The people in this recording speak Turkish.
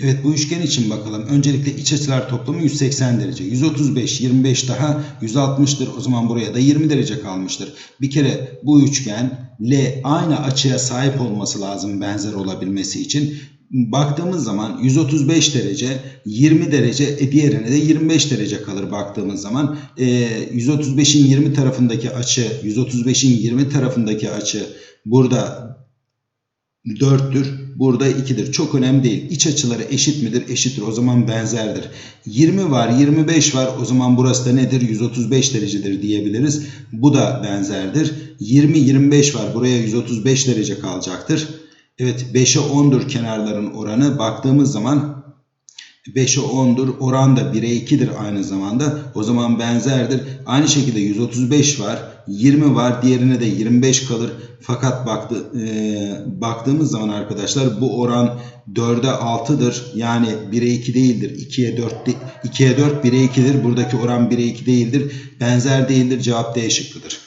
Evet bu üçgen için bakalım. Öncelikle iç açılar toplamı 180 derece. 135, 25 daha 160'tır. O zaman buraya da 20 derece kalmıştır. Bir kere bu üçgen L aynı açıya sahip olması lazım benzer olabilmesi için. Baktığımız zaman 135 derece, 20 derece, e diğerine de 25 derece kalır baktığımız zaman. E, 135'in 20 tarafındaki açı, 135'in 20 tarafındaki açı burada 4'tür. Burada 2'dir. Çok önemli değil. İç açıları eşit midir? Eşittir. O zaman benzerdir. 20 var, 25 var. O zaman burası da nedir? 135 derecedir diyebiliriz. Bu da benzerdir. 20, 25 var. Buraya 135 derece kalacaktır. Evet 5'e 10'dur kenarların oranı. Baktığımız zaman 5'e 10'dur. Oran da 1'e 2'dir aynı zamanda. O zaman benzerdir. Aynı şekilde 135 var. 20 var. Diğerine de 25 kalır. Fakat baktı, e, baktığımız zaman arkadaşlar bu oran 4'e 6'dır. Yani 1'e 2 değildir. 2'ye 4 de, 2'ye 4 1'e 2'dir. Buradaki oran 1'e 2 değildir. Benzer değildir. Cevap D şıkkıdır.